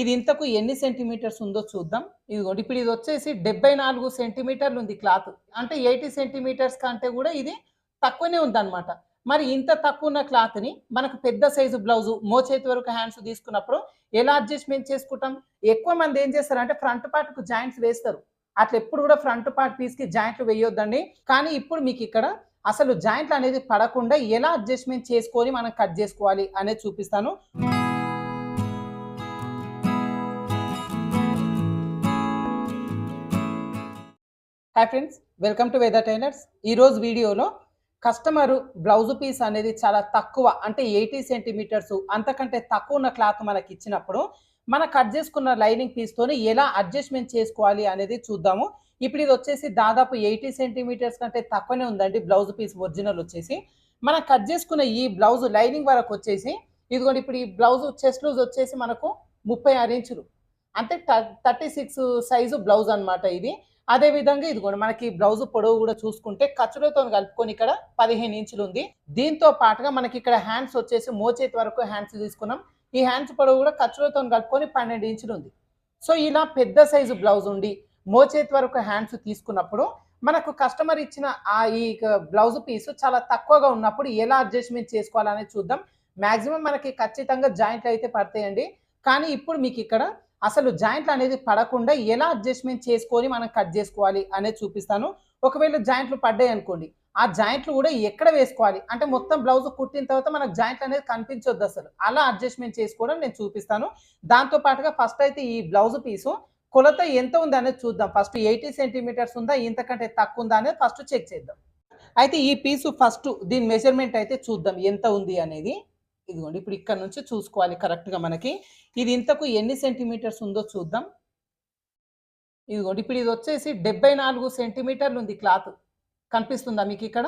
ఇది ఇంతకు ఎన్ని సెంటీమీటర్స్ ఉందో చూద్దాం. ఇదిగోండి ఇప్పుడు ఇది వచ్చేసి డెబ్బై నాలుగు సెంటీమీటర్లు ఉంది క్లాత్. అంటే ఎయిటీ సెంటీమీటర్స్ కంటే కూడా ఇది తక్కువనే ఉందన్నమాట. మరి ఇంత తక్కువ ఉన్న క్లాత్ని మనకు పెద్ద సైజు బ్లౌజు మోచేతి వరకు హ్యాండ్స్ తీసుకున్నప్పుడు ఎలా అడ్జస్ట్మెంట్ చేసుకుంటాం? ఎక్కువ మంది ఏం చేస్తారంటే ఫ్రంట్ పార్ట్కు జాయింట్స్ వేస్తారు. అట్లా ఎప్పుడు కూడా ఫ్రంట్ పార్ట్ పీస్కి జాయింట్లు వేయొద్దండి. కానీ ఇప్పుడు మీకు ఇక్కడ అసలు జాయింట్లు అనేది పడకుండా ఎలా అడ్జస్ట్మెంట్ చేసుకొని మనం కట్ చేసుకోవాలి అనేది చూపిస్తాను. Hi friends welcome to weather tailors ఈరోజు వీడియోలో కస్టమరు బ్లౌజ్ పీస్ అనేది చాలా తక్కువ అంటే ఎయిటీ సెంటీమీటర్స్ అంతకంటే తక్కువ ఉన్న క్లాత్ మనకి ఇచ్చినప్పుడు మనం కట్ చేసుకున్న లైనింగ్ పీస్తోని ఎలా అడ్జస్ట్మెంట్ చేసుకోవాలి అనేది చూద్దాము. ఇప్పుడు ఇది వచ్చేసి దాదాపు ఎయిటీ సెంటీమీటర్స్ కంటే తక్కువనే ఉందండి బ్లౌజ్ పీస్ ఒరిజినల్ వచ్చేసి. మనం కట్ చేసుకున్న ఈ బ్లౌజ్ లైనింగ్ వరకు వచ్చేసి ఇదిగోండి ఇప్పుడు ఈ బ్లౌజ్ చెస్ట్ లూజ్ వచ్చేసి మనకు ముప్పై ఆరు ఇంచులు అంటే థర్టీ సిక్స్ సైజు బ్లౌజ్ అనమాట ఇది. అదే విధంగా ఇదిగోండి మనకి బ్లౌజ్ పొడవు కూడా చూసుకుంటే ఖర్చులతో కలుపుకొని ఇక్కడ పదిహేను ఇంచులు ఉంది. దీంతో పాటుగా మనకి ఇక్కడ హ్యాండ్స్ వచ్చేసి మోచేతి వరకు హ్యాండ్స్ తీసుకున్నాం. ఈ హ్యాండ్స్ పొడవు కూడా ఖర్చులతో కలుపుకొని పన్నెండు ఇంచులు ఉంది. సో ఇలా పెద్ద సైజు బ్లౌజ్ ఉండి మోచేతి వరకు హ్యాండ్స్ తీసుకున్నప్పుడు మనకు కస్టమర్ ఇచ్చిన ఆ ఈ బ్లౌజ్ పీస్ చాలా తక్కువగా ఉన్నప్పుడు ఎలా అడ్జస్ట్మెంట్ చేసుకోవాలనేది చూద్దాం. మ్యాక్సిమం మనకి ఖచ్చితంగా జాయింట్లు అయితే పడతాయండి. కానీ ఇప్పుడు మీకు ఇక్కడ అసలు జాయింట్లు అనేది పడకుండా ఎలా అడ్జస్ట్మెంట్ చేసుకొని మనం కట్ చేసుకోవాలి అనేది చూపిస్తాను. ఒకవేళ జాయింట్లు పడ్డాయి అనుకోండి ఆ జాయింట్లు కూడా ఎక్కడ వేసుకోవాలి? అంటే మొత్తం బ్లౌజ్ కుట్టిన తర్వాత మనకు జాయింట్లు అనేది కనిపించొద్దు అసలు. అలా అడ్జస్ట్మెంట్ చేసుకోవడం నేను చూపిస్తాను. దాంతో పాటుగా ఫస్ట్ అయితే ఈ బ్లౌజ్ పీసు కొలత ఎంత ఉంది అనేది చూద్దాం. ఫస్ట్ ఎయిటీ సెంటీమీటర్స్ ఉందా? ఇంతకంటే తక్కువ ఉందా అనేది ఫస్ట్ చెక్ చేద్దాం. అయితే ఈ పీసు ఫస్ట్ దీని మెజర్మెంట్ అయితే చూద్దాం. ఎంత ఉంది అనేది. ఇదిగోండి ఇప్పుడు ఇక్కడ నుంచి చూసుకోవాలి కరెక్ట్గా మనకి. ఇది ఇంతకు ఎన్ని సెంటీమీటర్స్ ఉందో చూద్దాం. ఇదిగోండి ఇప్పుడు ఇది వచ్చేసి డెబ్బై నాలుగు సెంటీమీటర్లు ఉంది క్లాత్. కనిపిస్తుందా మీకు ఇక్కడ?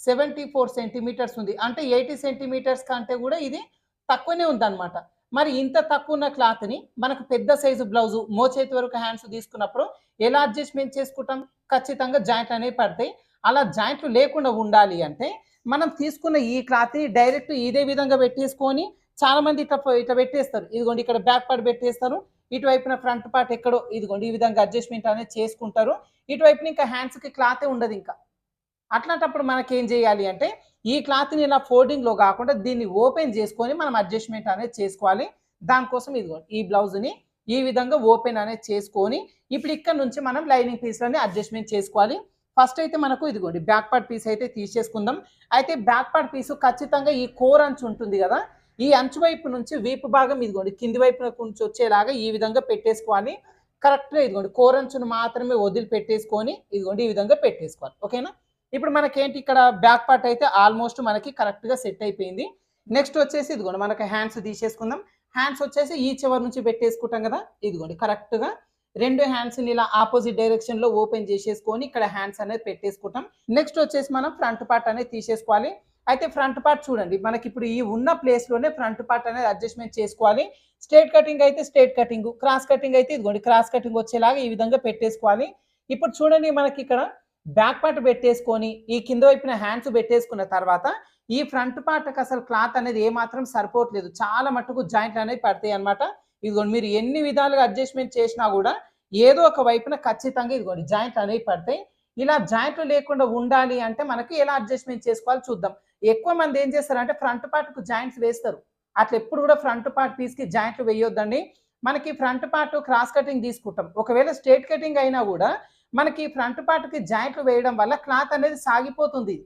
సెవెంటీ ఫోర్ సెంటీమీటర్స్ ఉంది. అంటే ఎయిటీ సెంటీమీటర్స్ కంటే కూడా ఇది తక్కువనే ఉందన్నమాట. మరి ఇంత తక్కువ ఉన్న క్లాత్ని మనకు పెద్ద సైజు బ్లౌజు మోచేతి వరకు హ్యాండ్స్ తీసుకున్నప్పుడు ఎలా అడ్జస్ట్మెంట్ చేసుకుంటాం? ఖచ్చితంగా జాయింట్ అనేవి పడతాయి. అలా జాయింట్లు లేకుండా ఉండాలి అంటే మనం తీసుకున్న ఈ క్లాత్ని డైరెక్ట్ ఇదే విధంగా పెట్టేసుకొని చాలా మంది ఇట్లా ఇట్లా పెట్టేస్తారు. ఇదిగోండి ఇక్కడ బ్యాక్ పార్ట్ పెట్టేస్తారు. ఇటువైపున ఫ్రంట్ పార్ట్ ఎక్కడో ఇదిగోండి ఈ విధంగా అడ్జస్ట్మెంట్ అనేది చేసుకుంటారు. ఇటువైపున ఇంకా హ్యాండ్స్కి క్లాతే ఉండదు ఇంకా. అట్లాంటప్పుడు మనకేం చేయాలి అంటే ఈ క్లాత్ని ఇలా ఫోల్డింగ్లో కాకుండా దీన్ని ఓపెన్ చేసుకొని మనం అడ్జస్ట్మెంట్ అనేది చేసుకోవాలి. దానికోసం ఇదిగోండి ఈ బ్లౌజ్ని ఈ విధంగా ఓపెన్ అనేది చేసుకొని ఇప్పుడు ఇక్కడ నుంచి మనం లైనింగ్ పీస్లని అడ్జస్ట్మెంట్ చేసుకోవాలి. ఫస్ట్ అయితే మనకు ఇదిగోండి బ్యాక్ పార్ట్ పీస్ అయితే తీసేసుకుందాం. అయితే బ్యాక్ పార్ట్ పీసు ఖచ్చితంగా ఈ కోర్ అంచు ఉంటుంది కదా? ఈ అంచు వైపు నుంచి వీపు భాగం ఇదిగోండి కింది వైపు నుంచి వచ్చేలాగా ఈ విధంగా పెట్టేసుకోవాలి. కరెక్ట్గా ఇదిగోండి కోర్ అంచును మాత్రమే వదిలి పెట్టేసుకొని ఇదిగోండి ఈ విధంగా పెట్టేసుకోవాలి. ఓకేనా ఇప్పుడు మనకేంటి ఇక్కడ బ్యాక్ పార్ట్ అయితే ఆల్మోస్ట్ మనకి కరెక్ట్గా సెట్ అయిపోయింది. నెక్స్ట్ వచ్చేసి ఇదిగోండి మనకి హ్యాండ్స్ తీసేసుకుందాం. హ్యాండ్స్ వచ్చేసి ఈ చివరి నుంచి పెట్టేసుకుంటాం కదా? ఇదిగోండి కరెక్ట్గా రెండు హ్యాండ్స్ని ఇలా ఆపోజిట్ డైరెక్షన్లో ఓపెన్ చేసేసుకొని ఇక్కడ హ్యాండ్స్ అనేది పెట్టేసుకుంటాం. నెక్స్ట్ వచ్చేసి మనం ఫ్రంట్ పార్ట్ అనేది తీసేసుకోవాలి. అయితే ఫ్రంట్ పార్ట్ చూడండి మనకి ఇప్పుడు ఈ ఉన్న ప్లేస్లోనే ఫ్రంట్ పార్ట్ అనేది అడ్జస్ట్మెంట్ చేసుకోవాలి. స్ట్రేట్ కటింగ్ అయితే స్ట్రేట్ కటింగ్ క్రాస్ కటింగ్ అయితే ఇదిగోండి క్రాస్ కటింగ్ వచ్చేలాగా ఈ విధంగా పెట్టేసుకోవాలి. ఇప్పుడు చూడండి మనకి ఇక్కడ బ్యాక్ పార్ట్ పెట్టేసుకొని ఈ కింద వైపున హ్యాండ్స్ పెట్టేసుకున్న తర్వాత ఈ ఫ్రంట్ పార్ట్కి అసలు క్లాత్ అనేది ఏమాత్రం సరిపోవట్లేదు. చాలా మట్టుకు జాయింట్లు అనేవి పడతాయి అనమాట ఇదిగోండి మీరు ఎన్ని విధాలుగా అడ్జస్ట్మెంట్ చేసినా కూడా ఏదో ఒక వైపున ఖచ్చితంగా ఇదిగోండి జాయింట్లు అనేవి పడతాయి. ఇలా జాయింట్లు లేకుండా ఉండాలి అంటే మనకి ఎలా అడ్జస్ట్మెంట్ చేసుకోవాలి చూద్దాం. ఎక్కువ మంది ఏం చేస్తారంటే ఫ్రంట్ పార్ట్కు జాయింట్స్ వేస్తారు. అట్లా ఎప్పుడు కూడా ఫ్రంట్ పార్ట్ పీస్కి జాయింట్లు వేయొద్దండి. మనకి ఫ్రంట్ పార్ట్ క్రాస్ కటింగ్ తీసుకుంటాం. ఒకవేళ స్ట్రేట్ కటింగ్ అయినా కూడా మనకి ఫ్రంట్ పార్ట్కి జాయింట్లు వేయడం వల్ల క్లాత్ అనేది సాగిపోతుంది.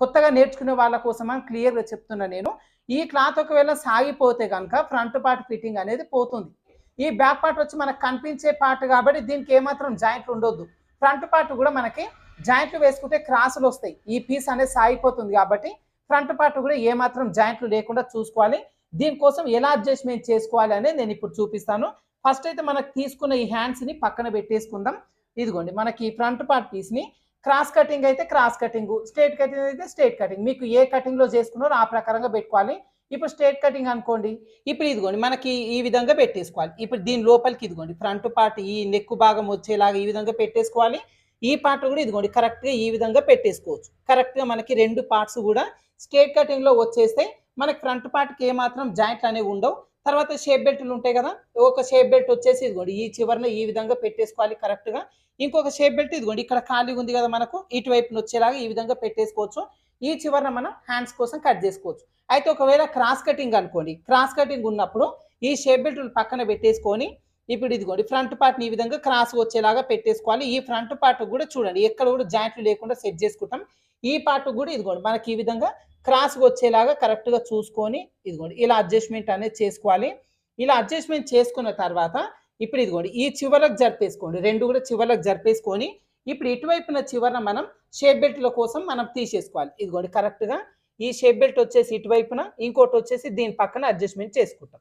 కొత్తగా నేర్చుకునే వాళ్ళ కోసం అని క్లియర్గా చెప్తున్నా నేను. ఈ క్లాత్ ఒకవేళ సాగిపోతే కనుక ఫ్రంట్ పార్ట్ ఫిట్టింగ్ అనేది పోతుంది. ఈ బ్యాక్ పార్ట్ వచ్చి మనకు కనిపించే పార్ట్ కాబట్టి దీనికి ఏమాత్రం జాయింట్లు ఉండొద్దు. ఫ్రంట్ పార్ట్ కూడా మనకి జాయింట్లు వేసుకుంటే క్రాసులు వస్తాయి. ఈ పీస్ అనేది సాగిపోతుంది కాబట్టి ఫ్రంట్ పార్ట్ కూడా ఏమాత్రం జాయింట్లు లేకుండా చూసుకోవాలి. దీనికోసం ఎలా అడ్జస్ట్మెంట్ చేసుకోవాలి అనేది నేను ఇప్పుడు చూపిస్తాను. ఫస్ట్ అయితే మనకు తీసుకున్న ఈ హ్యాండ్స్ని పక్కన పెట్టేసుకుందాం. ఇదిగోండి మనకి ఈ ఫ్రంట్ పార్ట్ పీస్ని క్రాస్ కటింగ్ అయితే క్రాస్ కటింగ్ స్ట్రేట్ కటింగ్ అయితే స్ట్రేట్ కటింగ్. మీకు ఏ కటింగ్లో చేసుకున్నారో ఆ ప్రకారంగా పెట్టుకోవాలి. ఇప్పుడు స్ట్రేట్ కటింగ్ అనుకోండి. ఇప్పుడు ఇదిగోండి మనకి ఈ విధంగా పెట్టేసుకోవాలి. ఇప్పుడు దీని లోపలికి ఇదిగోండి ఫ్రంట్ పార్ట్ ఈ నెక్కు భాగం వచ్చేలాగా ఈ విధంగా పెట్టేసుకోవాలి. ఈ పార్ట్ కూడా ఇదిగోండి కరెక్ట్గా ఈ విధంగా పెట్టేసుకోవచ్చు. కరెక్ట్గా మనకి రెండు పార్ట్స్ కూడా స్ట్రేట్ కటింగ్లో వచ్చేస్తే మనకి ఫ్రంట్ పార్ట్కి ఏమాత్రం జాయింట్లు అనేవి ఉండవు. తర్వాత షేప్ బెల్ట్లు ఉంటాయి కదా ఒక షేప్ బెల్ట్ వచ్చేసి ఇదిగోండి ఈ చివరన ఈ విధంగా పెట్టేసుకోవాలి కరెక్ట్గా ఇంకొక షేప్ బెల్ట్ ఇదిగోండి ఇక్కడ ఖాళీగా ఉంది కదా మనకు ఇటువైపున వచ్చేలాగా ఈ విధంగా పెట్టేసుకోవచ్చు. ఈ చివరన మనం హ్యాండ్స్ కోసం కట్ చేసుకోవచ్చు. అయితే ఒకవేళ క్రాస్ కటింగ్ అనుకోండి క్రాస్ కటింగ్ ఉన్నప్పుడు ఈ షేప్ బెల్ట్ పక్కన పెట్టేసుకొని ఇప్పుడు ఇదిగోండి ఫ్రంట్ పార్ట్ని ఈ విధంగా క్రాస్ వచ్చేలాగా పెట్టేసుకోవాలి. ఈ ఫ్రంట్ పార్ట్ కూడా చూడండి ఎక్కడ కూడా జాయింట్లు లేకుండా సెట్ చేసుకుంటాం. ఈ పార్ట్ కూడా ఇదిగోండి మనకి ఈ విధంగా క్రాస్గా వచ్చేలాగా కరెక్ట్గా చూసుకొని ఇదిగోండి ఇలా అడ్జస్ట్మెంట్ అనేది చేసుకోవాలి. ఇలా అడ్జస్ట్మెంట్ చేసుకున్న తర్వాత ఇప్పుడు ఇదిగోండి ఈ చివరకు జరిపేసుకోండి. రెండు కూడా చివరకు జరిపేసుకొని ఇప్పుడు ఇటువైపున చివరన మనం షేప్ బెల్ట్ల కోసం మనం తీసేసుకోవాలి. ఇదిగోండి కరెక్ట్గా ఈ షేప్ బెల్ట్ వచ్చేసి ఇటువైపున ఇంకోటి వచ్చేసి దీని పక్కన అడ్జస్ట్మెంట్ చేసుకుంటాం.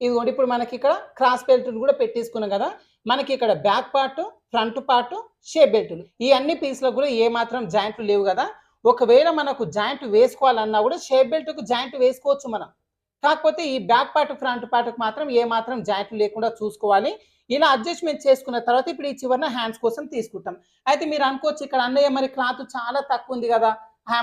ఇదిగోండి ఇప్పుడు మనకి ఇక్కడ క్రాస్ బెల్ట్ కూడా పెట్టేసుకున్నాం కదా మనకి ఇక్కడ back part front part shape బెల్ట్లు. ఈ అన్ని పీస్లకు కూడా ఏ మాత్రం జాయింట్లు లేవు కదా ఒకవేళ మనకు జాయింట్ వేసుకోవాలన్నా కూడా షేప్ బెల్ట్కు జాయింట్ వేసుకోవచ్చు మనం. కాకపోతే ఈ బ్యాక్ పార్ట్ ఫ్రంట్ పార్ట్కి మాత్రం ఏ మాత్రం జాయింట్ లేకుండా చూసుకోవాలి. ఇలా అడ్జస్ట్మెంట్ చేసుకున్న తర్వాత ఇప్పుడు ఈ చివరన హ్యాండ్స్ కోసం తీసుకుంటాం. అయితే మీరు అనుకోవచ్చు ఇక్కడ అన్నయ్య మరి క్లాత్ చాలా తక్కువ ఉంది కదా.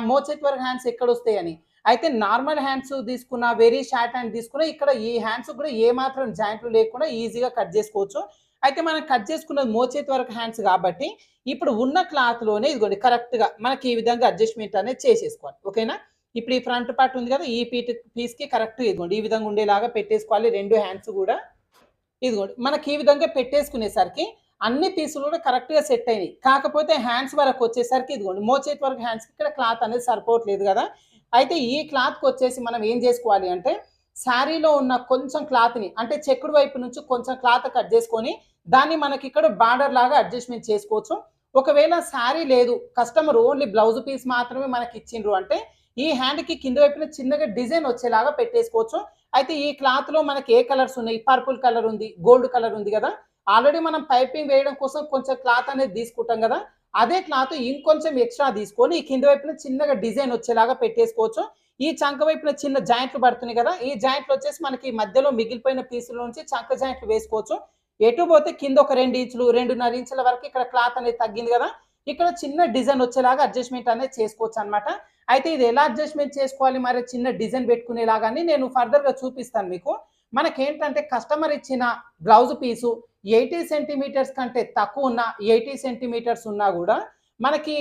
మోచేతి వరకు హ్యాండ్స్ ఎక్కడ వస్తాయని. అయితే నార్మల్ హ్యాండ్స్ తీసుకున్న వెరీ షార్ట్ హ్యాండ్ తీసుకున్న ఇక్కడ ఈ హ్యాండ్స్ కూడా ఏ మాత్రం జాయింట్లు లేకుండా ఈజీగా కట్ చేసుకోవచ్చు. అయితే మనం కట్ చేసుకున్నది మోచేతి వరకు హ్యాండ్స్ కాబట్టి ఇప్పుడు ఉన్న క్లాత్లోనే ఇదిగోండి కరెక్ట్గా మనకి ఈ విధంగా అడ్జస్ట్మెంట్ అనేది చేసేసుకోవాలి. ఓకేనా? ఇప్పుడు ఈ ఫ్రంట్ పార్ట్ ఉంది కదా ఈ పీట్ పీస్కి కరెక్ట్ ఇదిగోండి ఈ విధంగా ఉండేలాగా పెట్టేసుకోవాలి. రెండు హ్యాండ్స్ కూడా ఇదిగోండి మనకి ఈ విధంగా పెట్టేసుకునేసరికి అన్ని పీసులు కూడా కరెక్ట్గా సెట్ అయినాయి. కాకపోతే హ్యాండ్స్ వరకు వచ్చేసరికి ఇదిగోండి మోచేతి వరకు హ్యాండ్స్ ఇక్కడ క్లాత్ అనేది సరిపోవట్లేదు కదా. అయితే ఈ క్లాత్కి వచ్చేసి మనం ఏం చేసుకోవాలి అంటే శారీలో ఉన్న కొంచెం క్లాత్ని అంటే చెక్కుడు వైపు నుంచి కొంచెం క్లాత్ కట్ చేసుకొని దాన్ని మనకి ఇక్కడ బార్డర్ లాగా అడ్జస్ట్మెంట్ చేసుకోవచ్చు. ఒకవేళ శారీ లేదు కస్టమర్ ఓన్లీ బ్లౌజ్ పీస్ మాత్రమే మనకి ఇచ్చిండ్రు అంటే ఈ హ్యాండ్కి కింద వైపున చిన్నగా డిజైన్ వచ్చేలాగా పెట్టేసుకోవచ్చు. అయితే ఈ క్లాత్లో మనకి ఏ కలర్స్ ఉన్నాయి? పర్పుల్ కలర్ ఉంది గోల్డ్ కలర్ ఉంది కదా. ఆల్రెడీ మనం పైపింగ్ వేయడం కోసం కొంచెం క్లాత్ అనేది తీసుకుంటాం కదా. అదే క్లాత్ ఇంకొంచెం ఎక్స్ట్రా తీసుకొని ఈ కింద వైపున చిన్నగా డిజైన్ వచ్చేలాగా పెట్టేసుకోవచ్చు. ఈ చంక వైపున చిన్న జాయింట్లు పడుతున్నాయి కదా ఈ జాయింట్లు వచ్చేసి మనకి మధ్యలో మిగిలిపోయిన పీసుల నుంచి చంక జాయింట్లు వేసుకోవచ్చు. ఎటు పోతే కింద ఒక రెండు ఇంచులు రెండున్నర ఇంచుల వరకు ఇక్కడ క్లాత్ అనేది తగ్గింది కదా ఇక్కడ చిన్న డిజైన్ వచ్చేలాగా అడ్జస్ట్మెంట్ అనేది చేసుకోవచ్చు అనమాట అయితే ఇది ఎలా అడ్జస్ట్మెంట్ చేసుకోవాలి మరి చిన్న డిజైన్ పెట్టుకునేలాగానే నేను ఫర్దర్గా చూపిస్తాను మీకు. మనకేంటంటే కస్టమర్ ఇచ్చిన బ్లౌజ్ పీసు ఎయిటీ సెంటీమీటర్స్ కంటే తక్కువ ఉన్న ఎయిటీ సెంటీమీటర్స్ ఉన్నా కూడా మనకి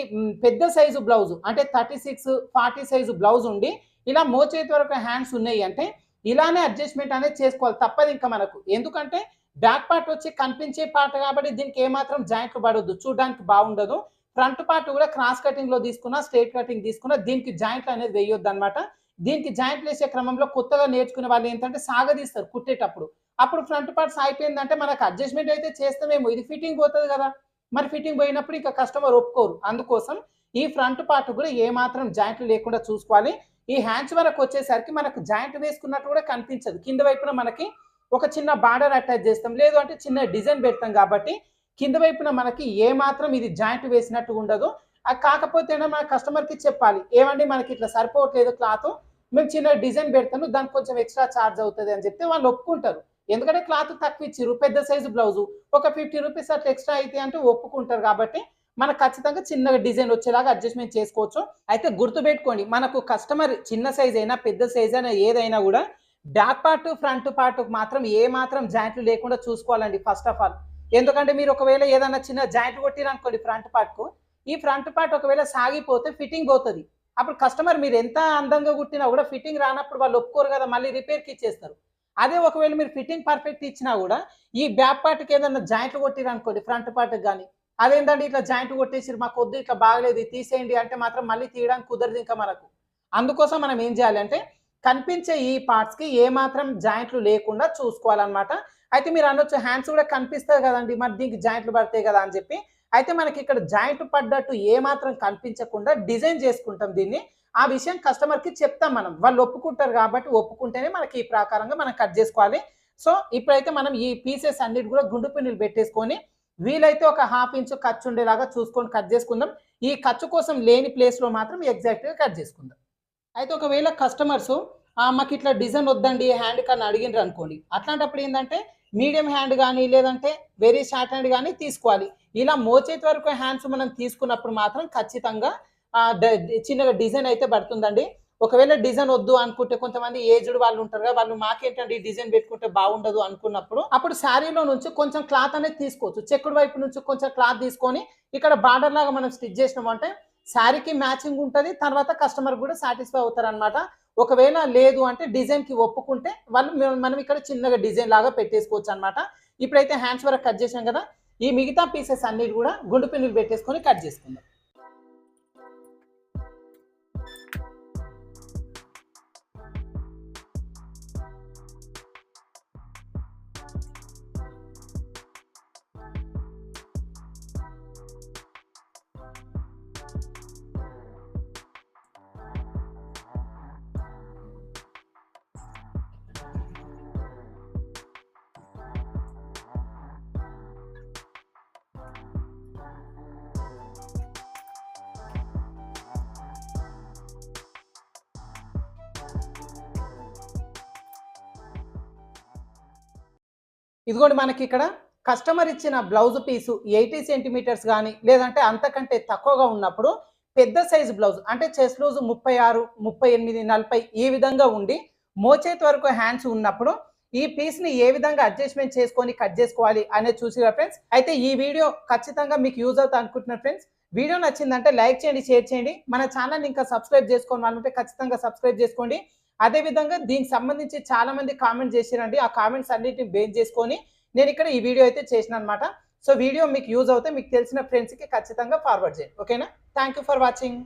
పెద్ద సైజు బ్లౌజ్ అంటే thirty six forty size blouse ఉండి ఇలా మోచేతి వరకు హ్యాండ్స్ ఉన్నాయి అంటే ఇలానే అడ్జస్ట్మెంట్ అనేది చేసుకోవాలి తప్పదు ఇంకా మనకు. ఎందుకంటే బ్యాక్ పార్ట్ వచ్చి కనిపించే పార్ట్ కాబట్టి దీనికి ఏమాత్రం జాయింట్లు పడవద్దు చూడడానికి బాగుండదు. ఫ్రంట్ పార్ట్ కూడా క్రాస్ కటింగ్లో తీసుకున్నా స్ట్రేట్ కటింగ్ తీసుకున్నా దీనికి జాయింట్లు అనేది వేయొద్దు అనమాట దీనికి జాయింట్లు వేసే క్రమంలో కొత్తగా నేర్చుకునే వాళ్ళు ఏంటంటే సాగదీస్తారు కుట్టేటప్పుడు. అప్పుడు ఫ్రంట్ పార్ట్స్ అయిపోయిందంటే మనకు అడ్జస్ట్మెంట్ అయితే చేస్తామేమో. ఇది ఫిట్టింగ్ పోతుంది కదా. మరి ఫిట్టింగ్ పోయినప్పుడు ఇంకా కస్టమర్ ఒప్పుకోరు. అందుకోసం ఈ ఫ్రంట్ పార్ట్ కూడా ఏ మాత్రం జాయింట్లు లేకుండా చూసుకోవాలి. ఈ హ్యాండ్స్ వరకు వచ్చేసరికి మనకు జాయింట్ వేసుకున్నట్టు కూడా కనిపించదు. కింద వైపున మనకి ఒక చిన్న బార్డర్ అటాచ్ చేస్తాం. లేదు అంటే చిన్న డిజైన్ పెడతాం కాబట్టి కింద వైపున మనకి ఏ మాత్రం ఇది జాయింట్ వేసినట్టు ఉండదు. అది కాకపోతే మన కస్టమర్కి చెప్పాలి. ఏమండి మనకి ఇట్లా సరిపోవట్లేదు క్లాత్. మేము చిన్న డిజైన్ పెడతాను. దానికి కొంచెం ఎక్స్ట్రా ఛార్జ్ అవుతుంది అని చెప్తే వాళ్ళు ఒప్పుకుంటారు. ఎందుకంటే క్లాత్ తక్కువ ఇచ్చిర్రు పెద్ద సైజు బ్లౌజు. ఒక ఫిఫ్టీ రూపీస్ అట్లా ఎక్స్ట్రా అయితే అంటే ఒప్పుకుంటారు కాబట్టి మనకు ఖచ్చితంగా చిన్నగా డిజైన్ వచ్చేలాగా అడ్జస్ట్మెంట్ చేసుకోవచ్చు. అయితే గుర్తుపెట్టుకోండి మనకు కస్టమర్ చిన్న సైజ్ అయినా పెద్ద సైజ్ అయినా ఏదైనా కూడా బ్యాక్ పార్ట్ ఫ్రంట్ పార్ట్ మాత్రం ఏ మాత్రం జాయింట్లు లేకుండా చూసుకోవాలండి ఫస్ట్ ఆఫ్ ఆల్. ఎందుకంటే మీరు ఒకవేళ ఏదైనా చిన్న జాయింట్ కొట్టిరనుకోండి ఫ్రంట్ పార్ట్కు ఈ ఫ్రంట్ పార్ట్ ఒకవేళ సాగిపోతే ఫిట్టింగ్ పోతుంది. అప్పుడు కస్టమర్ మీరు ఎంత అందంగా కుట్టినా కూడా ఫిట్టింగ్ రానప్పుడు వాళ్ళు ఒప్పుకోరు కదా మళ్ళీ రిపేర్కి ఇచ్చేస్తారు. అదే ఒకవేళ మీరు ఫిట్టింగ్ పర్ఫెక్ట్ ఇచ్చినా కూడా ఈ బ్యాక్ పార్ట్కి ఏదైనా జాయింట్లు కొట్టిరు అనుకోండి ఫ్రంట్ పార్ట్కి కానీ అదేంటంటే ఇట్లా జాయింట్ కొట్టేసి మాకు వద్దు ఇట్లా బాగలేదు తీసేయండి అంటే మాత్రం మళ్ళీ తీయడానికి కుదరదు ఇంకా మనకు. అందుకోసం మనం ఏం చేయాలంటే కనిపించే ఈ పార్ట్స్కి ఏ మాత్రం జాయింట్లు లేకుండా చూసుకోవాలన్నమాట. అయితే మీరు అనొచ్చు హ్యాండ్స్ కూడా కనిపిస్తాయి కదండి మరి దీనికి జాయింట్లు పడతాయి కదా అని చెప్పి. అయితే మనకి ఇక్కడ జాయింట్ పడ్డట్టు ఏ మాత్రం కనిపించకుండా డిజైన్ చేసుకుంటాం దీన్ని. ఆ విషయం కస్టమర్కి చెప్తాం మనం. వాళ్ళు ఒప్పుకుంటారు కాబట్టి ఒప్పుకుంటేనే మనకి ఈ ప్రకారంగా మనం కట్ చేసుకోవాలి. సో ఇప్పుడైతే మనం ఈ పీసెస్ అన్నిటి కూడా గుండు పిన్నులు పెట్టేసుకొని వీలైతే ఒక హాఫ్ ఇంచ్ ఖర్చు ఉండేలాగా చూసుకొని కట్ చేసుకుందాం. ఈ ఖర్చు కోసం లేని ప్లేస్లో మాత్రం ఎగ్జాక్ట్గా కట్ చేసుకుందాం. అయితే ఒకవేళ కస్టమర్స్ మాకు ఇట్లా డిజైన్ వద్దండి హ్యాండ్ కానీ అడిగినారు అనుకోండి. అట్లాంటప్పుడు ఏంటంటే మీడియం హ్యాండ్ కానీ లేదంటే వెరీ షార్ట్ హ్యాండ్ కానీ తీసుకోవాలి. ఇలా మోచేతి వరకు హ్యాండ్స్ మనం తీసుకున్నప్పుడు మాత్రం ఖచ్చితంగా చిన్నగా డిజైన్ అయితే పడుతుందండి. ఒకవేళ డిజైన్ వద్దు అనుకుంటే కొంతమంది ఏజ్డ్ వాళ్ళు ఉంటారు కదా వాళ్ళు మాకేంటంటే ఈ డిజైన్ పెట్టుకుంటే బాగుండదు అనుకున్నప్పుడు అప్పుడు శారీలో నుంచి కొంచెం క్లాత్ అనేది తీసుకోవచ్చు. చెక్కుడు వైపు నుంచి కొంచెం క్లాత్ తీసుకొని ఇక్కడ బార్డర్ లాగా మనం స్టిచ్ చేసినామంటే శారీకి మ్యాచింగ్ ఉంటుంది తర్వాత కస్టమర్ కూడా సాటిస్ఫై అవుతారు అనమాట ఒకవేళ లేదు అంటే డిజైన్కి ఒప్పుకుంటే వాళ్ళు మనం ఇక్కడ చిన్నగా డిజైన్ లాగా పెట్టేసుకోవచ్చు అనమాట ఇప్పుడైతే హ్యాండ్స్ వరకు కట్ చేసాం కదా ఈ మిగతా పీసెస్ అన్ని కూడా గుండు పిన్నులు పెట్టేసుకొని కట్ చేసుకుందాం. ఇదిగోండి మనకి ఇక్కడ కస్టమర్ ఇచ్చిన బ్లౌజ్ పీసు ఎయిటీ సెంటీమీటర్స్ కానీ లేదంటే అంతకంటే తక్కువగా ఉన్నప్పుడు పెద్ద సైజు బ్లౌజ్ అంటే చెస్ట్ లూజ్ ముప్పై ఆరు ముప్పై ఎనిమిది నలభై ఈ విధంగా ఉండి మోచేతి వరకు హ్యాండ్స్ ఉన్నప్పుడు ఈ పీస్ని ఏ విధంగా అడ్జస్ట్మెంట్ చేసుకొని కట్ చేసుకోవాలి అనేది చూసిరా ఫ్రెండ్స్? అయితే ఈ వీడియో ఖచ్చితంగా మీకు యూజ్ అవుతా అనుకుంటున్నారు ఫ్రెండ్స్. వీడియో నచ్చిందంటే లైక్ చేయండి షేర్ చేయండి. మన ఛానల్ ఇంకా సబ్స్క్రైబ్ చేసుకోని వాళ్ళు ఖచ్చితంగా సబ్స్క్రైబ్ చేసుకోండి. అదే విధంగా దీనికి సంబంధించి చాలా మంది కామెంట్ చేసిరండి ఆ కామెంట్స్ అన్నిటిని బేస్ చేసుకొని నేను ఇక్కడ ఈ వీడియో అయితే చేసిన అనమాట సో వీడియో మీకు యూజ్ అవుతే మీకు తెలిసిన ఫ్రెండ్స్కి ఖచ్చితంగా ఫార్వర్డ్ చేయండి. ఓకేనా థ్యాంక్ యూ ఫర్ వాచింగ్